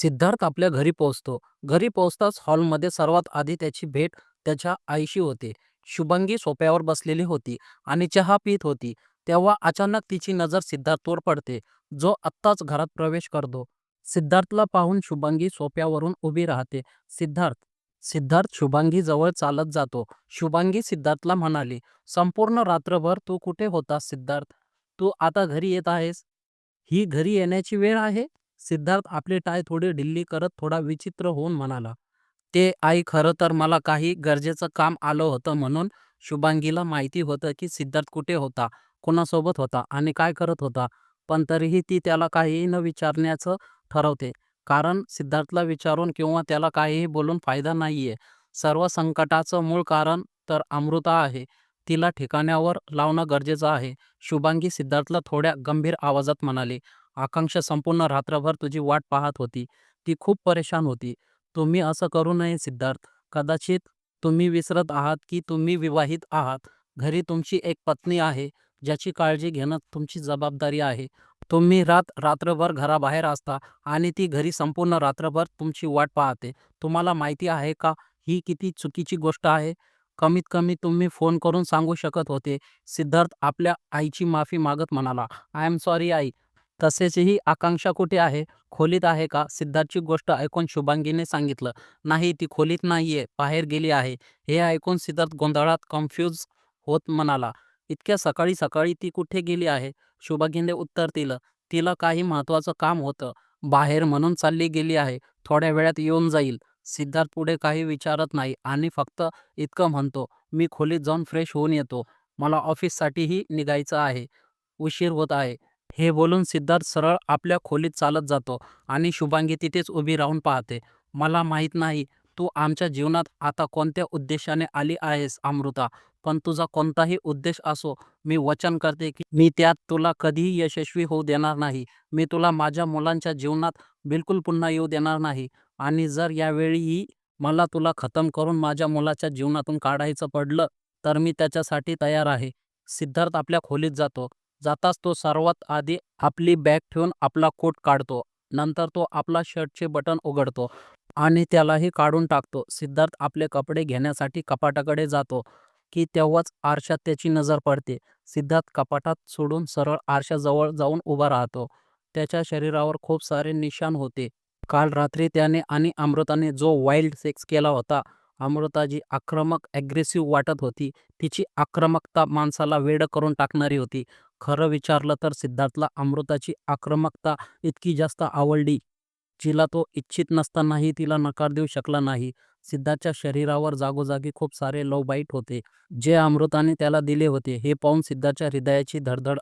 सिद्धार्थ आपल्या घरी पोहोचतो. घरी पोहोचताच हॉलमध्ये सर्वात आधी त्याची भेट त्याच्या आईशी होते. शुभांगी सोप्यावर बसलेली होती आणि चहा पीत होती. तेव्हा अचानक तिची नजर सिद्धार्थवर पडते, जो आत्ताच घरात प्रवेश करतो. सिद्धार्थला पाहून शुभांगी सोप्यावरून उभी राहते. सिद्धार्थ सिद्धार्थ शुभांगी जवळ चालत जातो. शुभांगी सिद्धार्थला म्हणाली, संपूर्ण रात्रभर तू कुठे होतास सिद्धार्थ? तू आता घरी येत आहेस? ही घरी येण्याची वेळ आहे? सिद्धार्थ आपली टाय थोडी ढिल्ली करत थोडा विचित्र होऊन म्हणाला. ते आई खरं तर मला काही गरजेचं काम आलं होतं म्हणून शुभांगीला माहिती होतं की सिद्धार्थ कुठे होता, कोणासोबत होता आणि काय करत होता. पण तरीही ती त्याला काहीही न विचारण्याचं ठरवते. कारण सिद्धार्थला विचारून किंवा त्याला काहीही बोलून फायदा नाहीये. सर्व संकटाचं मूळ कारण तर अमृता आहे. तिला ठिकाण्यावर लावणं गरजेचं आहे. शुभांगी सिद्धार्थला थोड्या गंभीर आवाजात म्हणाली, आकांक्षा संपूर्ण रात्रभर तुझी वाट पाहत होती. ती खूप परेशान होती. तुम्ही असं करू नये सिद्धार्थ. कदाचित तुम्ही विसरत आहात की तुम्ही विवाहित आहात. घरी तुमची एक पत्नी आहे, ज्याची काळजी घेणं तुमची जबाबदारी आहे. तुम्ही रात रात्रभर घराबाहेर असता आणि ती घरी संपूर्ण रात्रभर तुमची वाट पाहते. तुम्हाला माहिती आहे का ही किती चुकीची गोष्ट आहे? कमीत कमी तुम्ही फोन करून सांगू शकत होते. सिद्धार्थ आपल्या आईची माफी मागत म्हणाला, आय एम सॉरी आई. तसेच ही आकांक्षा कुठे आहे? खोलीत आहे का? सिद्धार्थची गोष्ट ऐकून शुभांगीने सांगितलं, नाही ती खोलीत नाहीये, बाहेर गेली आहे. हे ऐकून सिद्धार्थ गोंधळात कन्फ्यूज होत म्हणाला, इतक्या सकाळी सकाळी ती कुठे गेली आहे? शुभांगीने उत्तर दिलं, तिला काही महत्वाचं काम होतं बाहेर म्हणून चालली गेली आहे. थोड्या वेळात येऊन जाईल. सिद्धार्थ पुढे काही विचारत नाही आणि फक्त इतकं म्हणतो, मी खोलीत जाऊन फ्रेश होऊन येतो. मला ऑफिससाठीही निघायचं आहे. उशीर होत आहे. हे बोलून सिद्धार्थ सरळ आपल्या खोलीत चालत जातो आणि शुभांगी तिथेच उभी राहून पाहते. मला माहीत नाही तू आमच्या जीवनात आता कोणत्या उद्देशाने आली आहेस अमृता, पण तुझा कोणताही उद्देश असो, मी वचन करते की मी त्यात तुला कधीही यशस्वी होऊ देणार नाही. मी तुला माझ्या मुलांच्या जीवनात बिलकुल पुन्हा येऊ देणार नाही आणि जर यावेळीही मला तुला खतम करून माझ्या मुलाच्या जीवनातून काढायचं पडलं, तर मी त्याच्यासाठी तयार आहे. सिद्धार्थ आपल्या खोलीत जातो. जाताच तो सर्वात आधी आपली बॅग ठेवून आपला कोट काढतो. नंतर तो आपला शर्टचे बटन उघडतो आणि त्यालाही काढून टाकतो. सिद्धार्थ आपले कपडे घेण्यासाठी कपाटाकडे जातो की तेव्हाच आरशात त्याची नजर पडते. सिद्धार्थ कपाटात सोडून सरळ आरशाजवळ जाऊन उभा राहतो. त्याच्या शरीरावर खूप सारे निशाण होते. काल रात्री त्याने आणि अमृताने जो वाईल्ड सेक्स केला होता. अमृताजी आक्रमक ॲग्रेसिव्ह वाटत होती. तिची आक्रमकता माणसाला वेड करून टाकणारी होती. खरं विचारलं तर सिद्धार्थला अमृताची आक्रमकता इतकी जास्त आवडली, जिला तो इच्छित नसतानाही तिला नकार देऊ शकला नाही. सिद्धार्थच्या शरीरावर जागोजागी खूप सारे लव बाईट होते, जे अमृताने त्याला दिले होते. हे पाहून सिद्धार्थच्या हृदयाची धडधड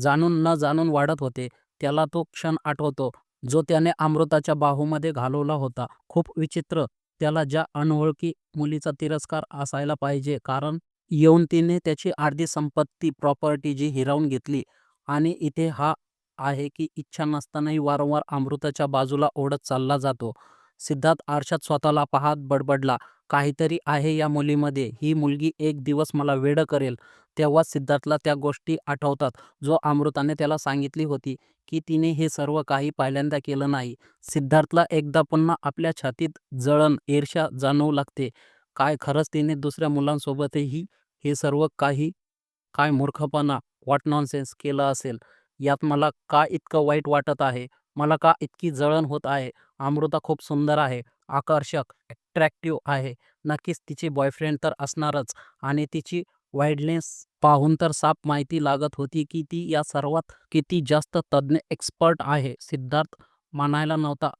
जाणून न जाणून वाढत होते. त्याला तो क्षण आठवतो, जो त्याने अमृताच्या बाहूमध्ये घालवला होता. खूप विचित्र, त्याला ज्या अनोळखी मुलीचा तिरस्कार असायला पाहिजे कारण येऊन तिने त्याची अर्धी संपत्ती, प्रॉपर्टी जी हिरावून घेतली आणि इथे हा आहे की इच्छा नसतानाही वारंवार अमृताच्या बाजूला ओढत चालला जातो. सिद्धार्थ आरशात स्वतःला पाहत बडबडला, काहीतरी आहे या मुलीमध्ये. ही मुलगी एक दिवस मला वेडं करेल. तेव्हा सिद्धार्थला त्या गोष्टी आठवतात, जो अमृताने त्याला सांगितली होती की तिने हे सर्व काही पहिल्यांदा केलं नाही. सिद्धार्थला एकदा पुन्हा आपल्या छातीत जळण, ईर्ष्या जाणवू लागते. काय खरंच तिने दुसऱ्या मुलांसोबतही हे सर्व काही काय मूर्खपणा, व्हॉट नॉनसेन्स केलं असेल? यात मला का इतकं वाईट वाटत आहे? मला का इतकी जळण होत आहे? अमृता खूप सुंदर आहे, आकर्षक, अट्रॅक्टिव्ह आहे. नक्कीच तिची बॉयफ्रेंड तर असणारच आणि तिची वाईडनेस पाहून तर साफ माहिती लागत होती की ती या सर्वात किती जास्त तज्ज्ञ एक्सपर्ट आहे. सिद्धार्थ म्हणायला नव्हता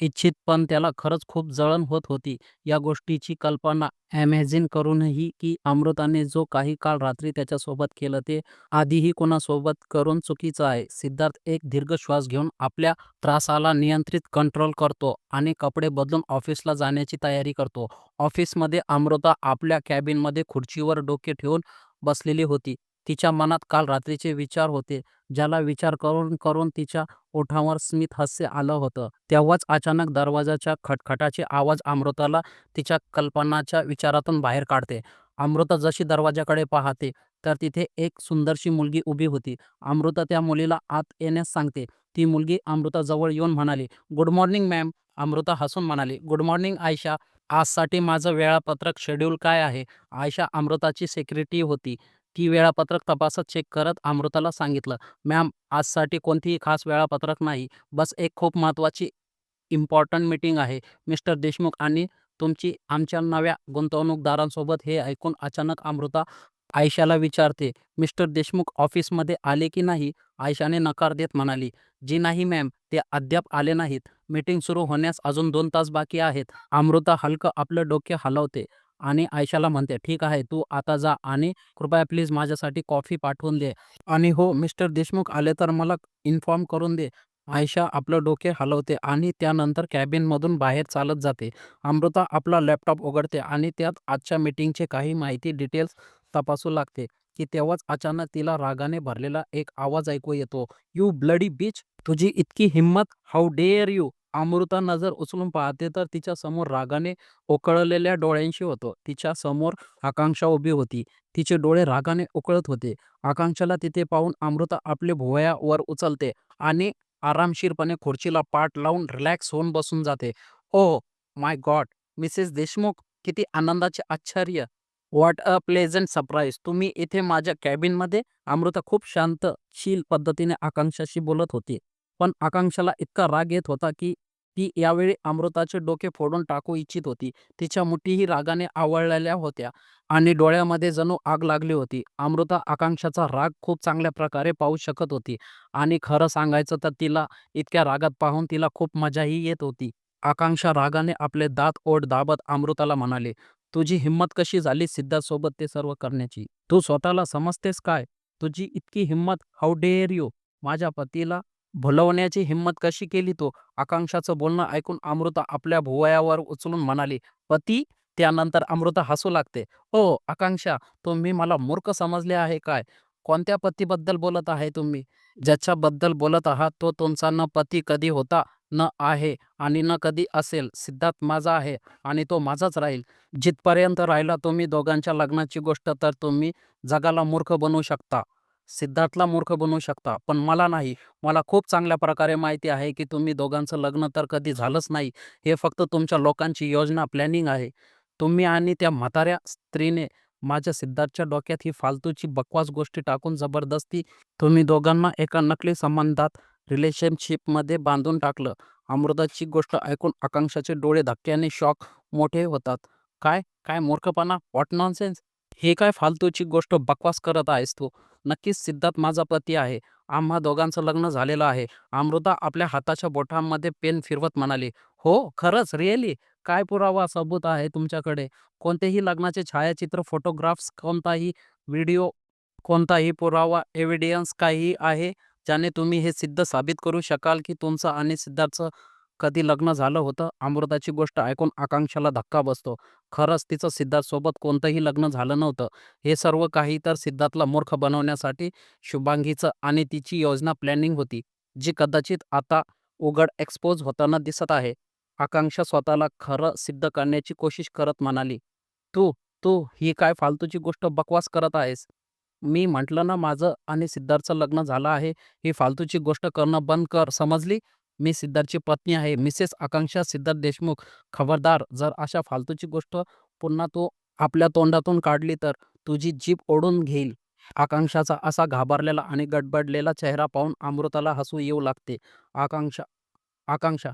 इच्छित पण त्याला खरंच खूप जळण होत होती या गोष्टीची कल्पना इमॅजिन करूनही की अमृताने जो काही काळ रात्री त्याच्यासोबत केलं ते आधीही कोणासोबत करून चुकीचं आहे. सिद्धार्थ एक दीर्घ श्वास घेऊन आपल्या त्रासाला नियंत्रित कंट्रोल करतो आणि कपडे बदलून ऑफिसला जाण्याची तयारी करतो. ऑफिसमध्ये अमृता आपल्या कॅबिनमध्ये खुर्चीवर डोके ठेवून बसलेली होती. तिच्या मनात काल रात्रीचे विचार होते, ज्याला विचार करून करून तिच्या ओठांवर स्मित हास्य आलं होतं. तेव्हाच अचानक दरवाजाच्या खटखटाचे आवाज अमृताला तिच्या कल्पनाच्या विचारातून बाहेर काढते. अमृता जशी दरवाजाकडे पाहते, तर तिथे एक सुंदरशी मुलगी उभी होती. अमृता त्या मुलीला आत येण्यास सांगते. ती मुलगी अमृताजवळ येऊन म्हणाली गुड मॉर्निंग मॅम अमृता हसून म्हणाली गुड मॉर्निंग आयशा आजसाठी माझं वेळापत्रक शेड्यूल काय आहे आयशा अमृताची सेक्रेटरी होती ती वेळापत्रक तपासत चेक करत अमृताला सांगितलं मॅम आजसाठी कोणतीही खास वेळापत्रक नाही. बस एक खूप महत्त्वाची इम्पॉर्टंट मीटिंग आहे. मिस्टर देशमुख आणि तुमची आमच्या नव्या गुंतवणूकदारांसोबत हे ऐकून अचानक अमृता आयशाला विचारते मिस्टर देशमुख ऑफिसमध्ये आले की नाही? आयशाने नकार देत म्हणाली जी नाही मॅम ते अद्याप आले नाहीत. मीटिंग सुरू होण्यास अजून दोन तास बाकी आहेत. अमृता हलकं आपलं डोके हलवते. आणि आयशाला म्हणते ठीक आहे तू आता जा आणि कृपया प्लीज माझ्यासाठी कॉफी पाठवून दे. आणि हो मिस्टर देशमुख आले तर मला इन्फॉर्म करून दे. आयशा आपलं डोके हलवते आणि त्यानंतर कॅबिनमधून बाहेर चालत जाते. अमृता आपला लॅपटॉप उघडते आणि त्यात आजच्या मीटिंगचे काही माहिती डिटेल्स तपासू लागते की तेव्हाच अचानक तिला रागाने भरलेला एक आवाज ऐकू येतो. यू ब्लडी बीच तुझी इतकी हिंमत हाऊ डेअर यू? अमृता नजर उचलून पाहते तर तिच्या समोर रागाने उकळलेल्या डोळ्यांशी होतो. तिच्या समोर आकांक्षा उभी होती. तिचे डोळे रागाने उकळत होते. आकांक्षाला तिथे पाहून अमृता आपले भुवयावर उचलते आणि आरामशीरपणे खुर्चीला पाठ लावून रिलॅक्स होऊन बसून जाते. Oh my god Mrs Deshmukh किती आनंदाचे आश्चर्य. What a pleasant surprise. तुम्ही इथे माझ्या कॅबिनमध्ये? अमृता खूप शांतशील पद्धतीने आकांक्षाशी बोलत होती. पण आकांक्षाला इतका राग येत होता की ती यावेळी अमृताचे डोके फोडून टाकू इच्छित होती. तिच्या मुठीही रागाने आवळलेल्या होत्या आणि डोळ्यामध्ये जणू आग लागली होती. अमृता आकांक्षाचा राग खूप चांगल्या प्रकारे पाहू शकत होती आणि खरं सांगायचं तर तिला इतक्या रागात पाहून तिला खूप मजाही येत होती. आकांक्षा रागाने आपले दात ओढ दाबत अमृताला म्हणाले तुझी हिंमत कशी झाली सिद्धासोबत ते सर्व करण्याची? तू स्वतःला समजतेस काय? तुझी इतकी हिंमत हाऊ डेअर यू माझ्या पतीला भुलवण्याची हिंमत कशी केली तो? आकांक्षाचं बोलणं ऐकून अमृता आपल्या भुवयावर उचलून म्हणाली पती त्यानंतर अमृता हसू लागते. ओ आकांक्षा तुम्ही मला मूर्ख समजले आहे काय? कोणत्या पतीबद्दल बोलत आहे तुम्ही? ज्याच्याबद्दल बोलत आहात तो तुमचा न पती कधी होता न आहे आणि न कधी असेल. सिद्धार्थ माझा आहे आणि तो माझाच राहील. जिथपर्यंत राहिला तुम्ही दोघांच्या लग्नाची गोष्ट तर तुम्ही जगाला मूर्ख बनवू शकता. सिद्धार्थला मूर्ख बनवू शकता. पण मला नाही. मला खूप चांगल्या प्रकारे माहिती आहे की तुम्ही दोघांचं लग्न तर कधी झालंच नाही. हे फक्त तुमच्या लोकांची योजना प्लॅनिंग आहे. तुम्ही आणि त्या म्हाताऱ्या स्त्रीने माझ्या सिद्धार्थच्या डोक्यात ही फालतूची बकवास गोष्टी टाकून जबरदस्ती तुम्ही दोघांना एका नकली संबंधात रिलेशनशिपमध्ये बांधून टाकलं. अमृताची गोष्ट ऐकून आकांक्षाचे डोळे धक्क्याने शॉक मोठे होतात. काय? काय मूर्खपणा? वॉट नॉनसेन्स हे काय फालतूची गोष्ट बकवास करत आहेस तू? नक्कीच सिद्धार्थ माझा पती आहे. आम्हा दोघांचं लग्न झालेलं आहे. अमृता आपल्या हाताच्या बोटांमध्ये पेन फिरवत म्हणाली हो खरंच? रिअली काय पुरावा सबूत आहे तुमच्याकडे? कोणतेही लग्नाचे छायाचित्र फोटोग्राफ्स कोणताही व्हिडिओ कोणताही पुरावा एव्हिडियन्स काही आहे ज्याने तुम्ही हे सिद्ध साबित करू शकाल की तुमचं आणि सिद्धार्थचं कधी लग्न झालं होतं अमृताची गोष्ट ऐकून आकांक्षाला धक्का बसतो. खरंच तिचं सिद्धार्थसोबत कोणतंही लग्न झालं नव्हतं. हे सर्व काही तर सिद्धार्थला मूर्ख बनवण्यासाठी शुभांगीचं आणि तिची योजना प्लॅनिंग होती जी कदाचित आता उघड एक्सपोज होताना दिसत आहे. आकांक्षा स्वतःला खरं सिद्ध करण्याची कोशिश करत म्हणाली तू तू ही काय फालतूची गोष्ट बकवास करत आहेस? मी म्हटलं ना माझं आणि सिद्धार्थचं लग्न झालं आहे ही फालतूची गोष्ट करणं बंद कर समजली? मी सिद्धार्थची पत्नी आहे. मिसेस आकांक्षा सिद्धार्थ देशमुख खबरदार. जर अशा फालतूची गोष्ट पुन्हा तू आपल्या तोंडातून काढली तर तुझी जीभ ओढून घेईल. आकांक्षाचा असा घाबरलेला आणि गडबडलेला चेहरा पाहून अमृताला हसू येऊ लागते. आकांक्षा आकांक्षा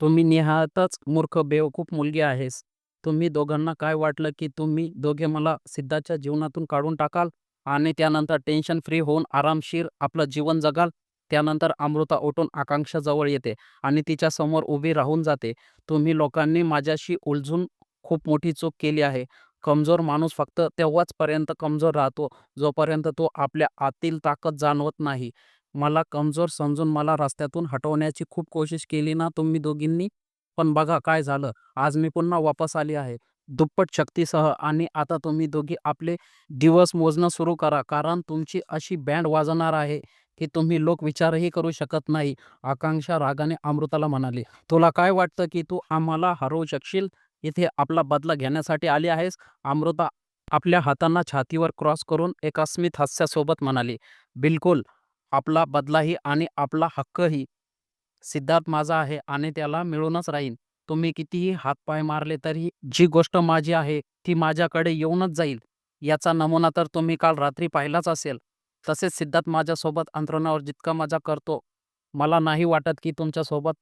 तुम्ही निहातच मूर्ख बेवकूफ मुलगी आहेस. तुम्ही दोघांना काय वाटलं की तुम्ही दोघे मला सिद्धाच्या जीवनातून काढून टाकाल आणि त्यानंतर टेन्शन फ्री होऊन आरामशीर आपलं जीवन जगाल? त्यानंतर अमृता उठून आकांक्षाजवळ येते आणि तिच्या समोर उभी राहून जाते. तुम्ही लोकांनी माझ्याशी उलझून खूप मोठी चूक केली आहे. कमजोर माणूस फक्त तेव्हाचपर्यंत कमजोर राहतो जोपर्यंत तो आपल्या आतील ताकद जाणवत नाही. मला कमजोर समजून मला रस्त्यातून हटवण्याची खूप कोशिश केली ना तुम्ही दोघींनी? पण बघा काय झालं आज मी पुन्हा वापस आली आहे. दुप्पट शक्तीसह आणि आता तुम्ही दोघी आपले दिवस मोजणं सुरू करा कारण तुमची अशी बँड वाजणार आहे. की तुम्ही लोक विचारही करू शकत नाही. आकांक्षा रागाने अमृताला म्हणाली तुला काय वाटतं की तू आम्हाला हरवू शकशील? इथे आपला बदला घेण्यासाठी आली आहेस? अमृता आपल्या हातांना छातीवर क्रॉस करून एका स्मित हास्यासोबत म्हणाली बिलकुल. आपला बदलाही आणि आपला हक्कही सिद्धार्थ माझा आहे आणि त्याला मिळूनच राहीन. तुम्ही कितीही हातपाय मारले तरी जी गोष्ट माझी आहे ती माझ्याकडे येऊनच जाईल. याचा नमुना तर तुम्ही काल रात्री पाहिलाच असेल. तसेच सिद्धार्थ माझ्यासोबत अंतरणावर जितका मजा करतो मला नाही वाटत की तुमच्यासोबत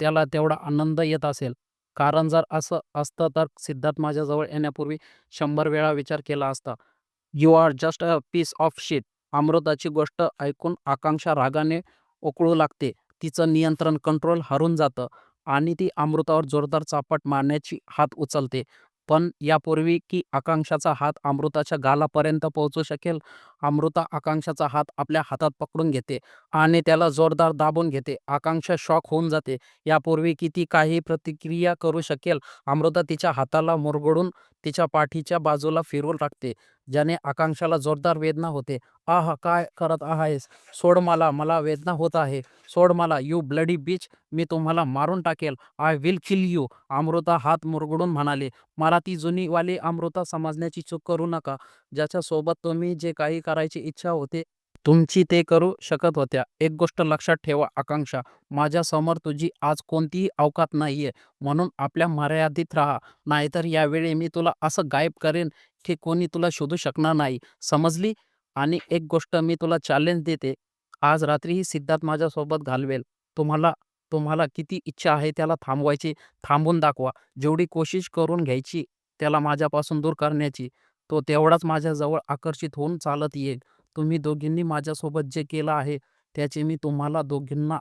त्याला तेवढा आनंद येत असेल. कारण जर असं असतं तर सिद्धार्थ माझ्याजवळ येण्यापूर्वी शंभर वेळा विचार केला असता. You are just a piece of shit अमृताची गोष्ट ऐकून आकांक्षा रागाने उकळू लागते. तिचं नियंत्रण कंट्रोल हरून जातं आणि ती अमृतावर जोरदार चापट मारण्याची हात उचलते. पण यापूर्वी की आकांक्षाचा हात अमृताच्या गालापर्यंत पोहोचू शकेल अमृता आकांक्षाचा हात आपल्या हातात पकडून घेते आणि त्याला जोरदार दाबून घेते. आकांक्षा शॉक होऊन जाते. यापूर्वी किती काही प्रतिक्रिया करू शकेल अमृता तिच्या हाताला मुरगडून तिच्या पाठीच्या बाजूला फिरवून टाकते ज्याने आकांक्षाला जोरदार वेदना होते. आह काय करत आहेस? सोड मला मला वेदना होत आहे. सोड मला यू ब्लडी बीच मी तुम्हाला मारून टाकेल. I will kill you Amruta हात मुरगडून म्हणाले. मला ती जुनीवाली अमृता समजण्याची चूक करू नका. ज्याच्यासोबत तुम्ही जे काही करायची इच्छा होते. तुमची ते करू शकत होत्या. एक गोष्ट लक्षात ठेवा आकांक्षा. माझ्यासमोर तुझी आज कोणतीही अवकात नाहीये. म्हणून आपल्या मर्यादित राहा. नाहीतर यावेळी मी तुला असं गायब करेन की कोणी तुला शोधू शकणार नाही. समजली? आणि एक गोष्ट मी तुला चॅलेंज देते. आज रात्रीही सिद्धार्थ माझ्यासोबत घालवेल. तुम्हाला तुम्हाला किती इच्छा आहे त्याला थांबवायची थांबून दाखवा. जेवढी कोशिश करून घ्यायची त्याला माझ्यापासून दूर करण्याची. तो तेवढाच माझ्याजवळ आकर्षित होऊन चालत येईल. तुम्ही दोघींनी माझ्यासोबत जे केलं आहे त्याची मी तुम्हाला दोघींना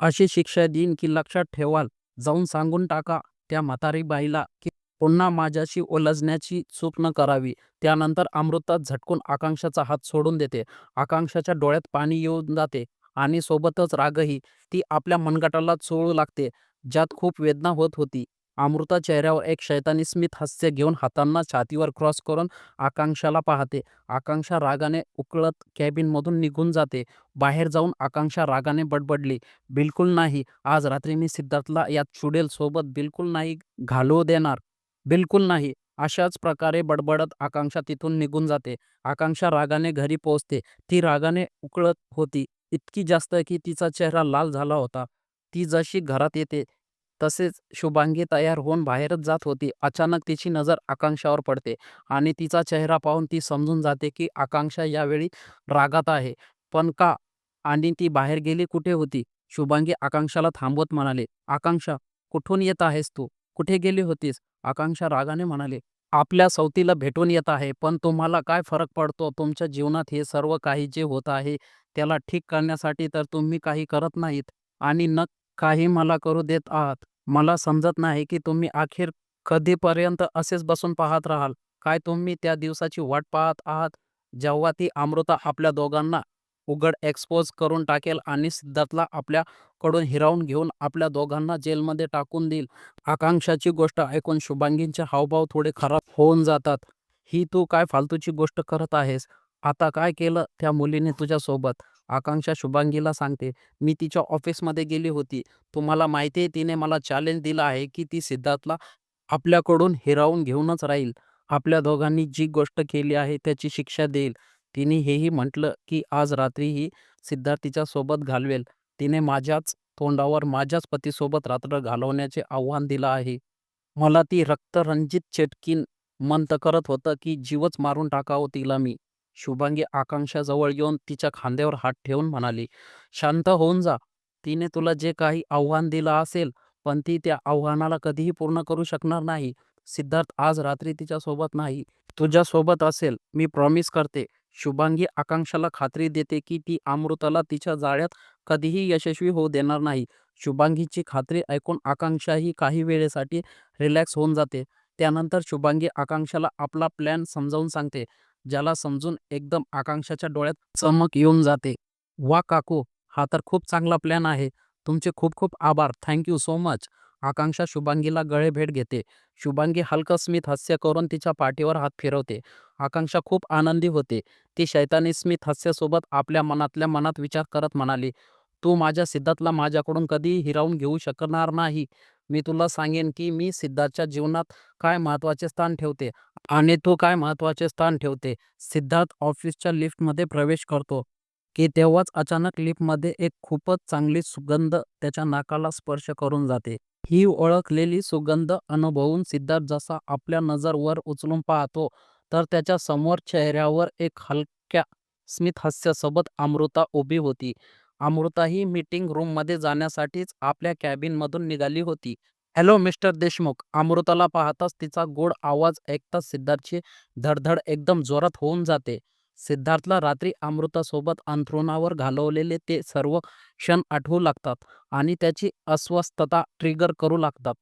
अशी शिक्षा देईन की लक्षात ठेवाल. जाऊन सांगून टाका त्या म्हातारी बाईला की पुन्हा माझ्याशी ओलजण्याची चूक न करावी. त्यानंतर अमृतात झटकून आकांक्षाचा हात सोडून देते. आकांक्षाच्या डोळ्यात पाणी येऊन जाते आणि सोबतच रागही. ती आपल्या मनगटाला चोळू लागते. ज्यात खूप वेदना होत होती. अमृता चेहऱ्यावर एक शैतानी स्मित हास्य घेऊन हातांना छातीवर क्रॉस करून आकांक्षाला पाहते. आकांक्षा रागाने उकळत कॅबिनमधून निघून जाते. बाहेर जाऊन आकांक्षा रागाने बडबडली. बिलकुल नाही. आज रात्री मी सिद्धार्थला यात चुडेल सोबत बिलकुल नाही घालवू देणार. बिलकुल नाही. अशाच प्रकारे बडबडत आकांक्षा तिथून निघून जाते. आकांक्षा रागाने घरी पोहोचते. ती रागाने उकळत होती. इतकी जास्त की तिचा चेहरा लाल झाला होता. ती जशी घरात येते तसेच शुभांगी तयार होऊन बाहेरच जात होती. अचानक तिची नजर आकांक्षावर पडते आणि तिचा चेहरा पाहून ती समजून जाते की आकांक्षा यावेळी रागात आहे. पण का? आणि ती बाहेर गेली कुठे होती? शुभांगी आकांक्षाला थांबवत म्हणाले आकांक्षा कुठून येत आहेस तू? कुठे गेली होतीस? आकांक्षा रागाने म्हणाले आपल्या सवतीला भेटून येत आहे पण तुम्हाला काय फरक पडतो? तुमच्या जीवनात हे सर्व काही जे होत आहे त्याला ठीक करण्यासाठी तर तुम्ही काही करत नाहीत आणि न काही मला करू देत आहात. मला समजत नाही की तुम्ही अखेर कधीपर्यंत असेच बसून पाहत राहाल. काय तुम्ही त्या दिवसाची वाट पाहत आहात? जेव्हा ती अमृता आपल्या दोघांना उघड एक्सपोज करून टाकेल आणि सिद्धार्थला आपल्याकडून हिरावून घेऊन आपल्या दोघांना जेलमध्ये टाकून देईल. आकांक्षाची गोष्ट ऐकून शुभांगींचे हावभाव थोडे खराब होऊन जातात. ही तू काय फालतूची गोष्ट करत आहेस? आता काय केलं त्या मुलीने तुझ्यासोबत? आकांक्षा शुभांगीला सांगते मी तिच्या ऑफिसमध्ये गेली होती. तुम्हाला माहिती आहे तिने मला चॅलेंज दिलं आहे की ती सिद्धार्थला आपल्याकडून हिरावून घेऊनच राहील. आपल्या दोघांनी जी गोष्ट केली आहे त्याची शिक्षा देईल. तिने हेही म्हटलं की आज रात्रीही सिद्धार्थ तिच्या सोबत घालवेल. तिने माझ्याच तोंडावर माझ्याच पतीसोबत रात्र घालवण्याचे आव्हान दिलं आहे. मला ती रक्तरंजित चेटकीन मंत करत होतं की जीवच मारून टाकावं तिला मी. शुभांगी आकांक्षा जवळ येऊन तिच्या खांद्यावर हात ठेवून म्हणाली शांत होऊन जा. तिने तुला जे काही आव्हान दिलं असेल पण ती त्या आव्हानाला कधीही पूर्ण करू शकणार नाही. सिद्धार्थ आज रात्री तिच्यासोबत नाही. तुझ्यासोबत असेल. मी प्रॉमिस करते. शुभांगी आकांक्षाला खात्री देते की ती अमृताला तिच्या जाळ्यात कधीही यशस्वी होऊ देणार नाही. शुभांगीची खात्री ऐकून आकांक्षाही काही वेळेसाठी रिलॅक्स होऊन जाते. त्यानंतर शुभांगी आकांक्षाला आपला प्लॅन समजावून सांगते. ज्याला समजून एकदम आकांक्षाच्या डोळ्यात चमक येऊन जाते. वा काकू हा तर खूप चांगला प्लॅन आहे. तुमचे खूप खूप आभार. Thank you so much Akanksha शुभांगीला गळे भेट घेते. शुभांगी हलकं स्मित हास्य करून तिच्या पाठीवर हात फिरवते. आकांक्षा खूप आनंदी होते. ती शैतानी स्मित हास्यासोबत आपल्या मनातल्या मनात विचार करत म्हणाली तू माझ्या सिद्धार्थला माझ्याकडून कधीही हिरावून घेऊ शकणार नाही मी तुला सांगेन की मी सिद्धार्थच्या जीवनात काय महत्त्वाचे स्थान ठेवते आणि तू काय महत्त्वाचे स्थान ठेवते सिद्धार्थ ऑफिसच्या लिफ्टमध्ये प्रवेश करतो की तेव्हाच अचानक लिफ्टमध्ये एक खूपच चांगली सुगंध त्याच्या नाकाला स्पर्श करून जाते. ही ओळखलेली सुगंध अनुभवून सिद्धार्थ जसा आपल्या नजर वर उचलून पाहतो तर त्याच्यासमोर चेहऱ्यावर एक हलक्या स्मितहास्यासोबत अमृता उभी होती. अमृता ही मीटिंग रूममध्ये जाण्यासाठीच आपल्या कॅबिनमधून निघाली होती. Hello mister Deshmukh. अमृताला पाहताच तिचा गोड आवाज ऐकताच सिद्धार्थची धडधड एकदम जोरात होऊन जाते. सिद्धार्थला रात्री अमृतासोबत अंथरुणावर घालवलेले ते सर्व क्षण आठवू लागतात आणि त्याची अस्वस्थता ट्रिगर करू लागतात.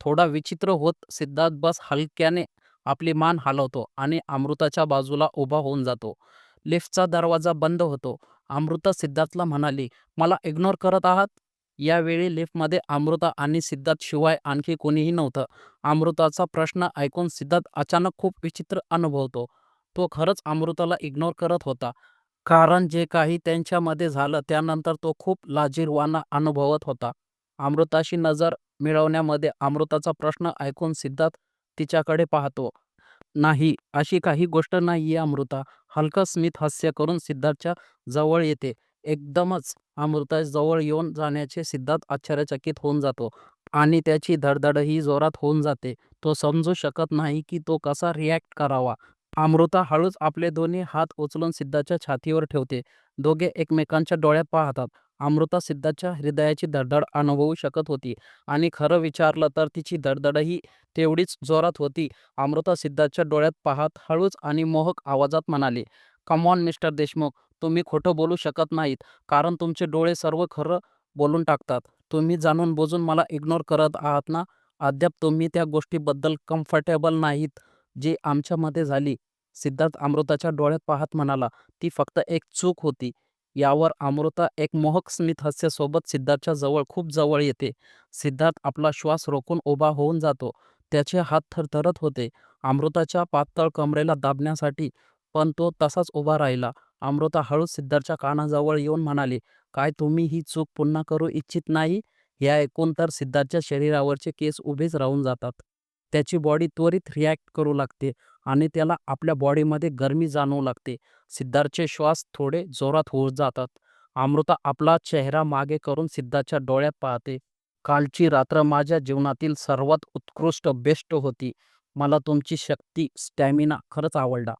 थोडा विचित्र होत सिद्धार्थ बस हलक्याने आपली मान हलवतो आणि अमृताच्या बाजूला उभा होऊन जातो. लिफ्टचा दरवाजा बंद होतो. अमृता सिद्धार्थला म्हणाली, मला इग्नोर करत आहात? यावेळी लिफ्टमध्ये अमृता आणि सिद्धार्थ शिवाय आणखी कोणीही नव्हतं. अमृताचा प्रश्न ऐकून सिद्धार्थ अचानक खूप विचित्र अनुभवतो. तो खरंच अमृताला इग्नोर करत होता. कारण जे काही त्यांच्यामध्ये झालं त्यानंतर तो खूप लाजिरवाणा अनुभवत होता. अमृताशी नजर मिळवण्यामध्ये अमृताचा प्रश्न ऐकून सिद्धार्थ तिच्याकडे पाहतो. नाही, अशी काही गोष्ट नाहीये अमृता. हलकं स्मितहास्य करून सिद्धार्थच्या जवळ येते. एकदमच अमृता जवळ येऊन जाण्याचे सिद्धार्थ आश्चर्यचकित होऊन जातो आणि त्याची धडधडही जोरात होऊन जाते. तो समजू शकत नाही की तो कसा रिॲक्ट करावा. अमृता हळूच आपले दोन्ही हात उचलून सिद्धार्थच्या छातीवर ठेवते. दोघे एकमेकांच्या डोळ्यात पाहतात. अमृता सिद्धाच्या हृदयाची धडधड अनुभवू शकत होती आणि खरं विचारलं तर तिची धडधडही तेवढीच जोरात होती. अमृता सिद्धाच्या डोळ्यात पाहत हळूच आणि मोहक आवाजात म्हणाली, कमॉन मिस्टर देशमुख. तुम्ही खोटं बोलू शकत नाहीत कारण तुमचे डोळे सर्व खरं बोलून टाकतात. तुम्ही जाणून-बुजून मला इग्नोर करत आहात ना? अद्याप तुम्ही त्या गोष्टीबद्दल कम्फर्टेबल नाहीत जी आमच्यामध्ये झाली. सिद्धार्थ अमृताच्या डोळ्यात पाहत म्हणाला, ती फक्त एक चूक होती. यावर अमृता एक मोहक स्मितहास्यासोबत सिद्धार्थच्या जवळ खूप जवळ येते. सिद्धार्थ आपला श्वास रोखून उभा होऊन जातो. त्याचे हात थरथरत होते अमृताच्या पातळ कमरेला दाबण्यासाठी, पण तो तसाच उभा राहिला. अमृता हळूच सिद्धार्थच्या कानाजवळ येऊन म्हणाली, काय तुम्ही ही चूक पुन्हा करू इच्छित नाही? हे ऐकून तर सिद्धार्थच्या शरीरावरचे केस उभेच राहून जातात. त्याची बॉडी त्वरित रिॲक्ट करू लागते आणि त्याला आपल्या बॉडीमध्ये गरमी जाणवू लागते. सिद्धार्थचे श्वास थोडे जोरात होत जातात. अमृता आपला चेहरा मागे करून सिद्धार्थच्या डोळ्यात पाहते. कालची रात्र माझ्या जीवनातील सर्वात उत्कृष्ट बेस्ट होती. मला तुमची शक्ती, स्टॅमिना खरंच आवडला.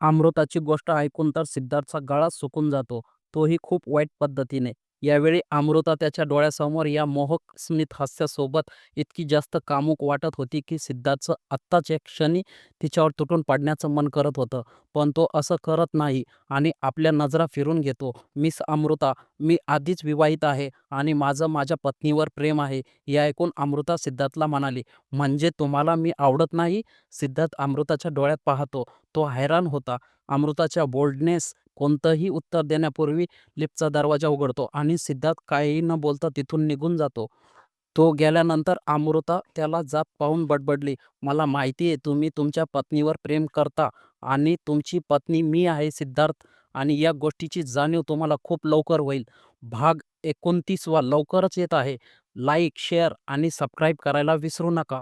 अमृताची गोष्ट ऐकून तर सिद्धार्थचा गळा सुकून जातो. तोही खूप वाईट पद्धतीने. यावेळी अमृता त्याच्या डोळ्यासमोर या मोहक स्मित हास्यासोबत इतकी जास्त कामुक वाटत होती की सिद्धार्थचं आत्ताच्या क्षणी तिच्यावर तुटून पडण्याचं मन करत होतं. पण तो असं करत नाही आणि आपल्या नजरा फिरून घेतो. मिस अमृता, मी आधीच विवाहित आहे आणि माझं माझ्या पत्नीवर प्रेम आहे. हे ऐकून अमृता सिद्धार्थला म्हणाली, म्हणजे तुम्हाला मी आवडत नाही? सिद्धार्थ अमृताच्या डोळ्यात पाहतो. तो हैराण होता. अमृताच्या बोल्डनेस कोणतंही उत्तर देण्यापूर्वी लिफ्टचा दरवाजा उघडतो आणि सिद्धार्थ काहीही न बोलता तिथून निघून जातो. तो गेल्यानंतर अमृता त्याला जात पाहून बडबडली, मला माहिती आहे तुम्ही तुमच्या पत्नीवर प्रेम करता आणि तुमची पत्नी मी आहे सिद्धार्थ आणि या गोष्टीची जाणीव तुम्हाला खूप लवकर होईल. भाग एकोणतीसवा लवकरच येत आहे. लाईक, शेअर आणि सबस्क्राईब करायला विसरू नका.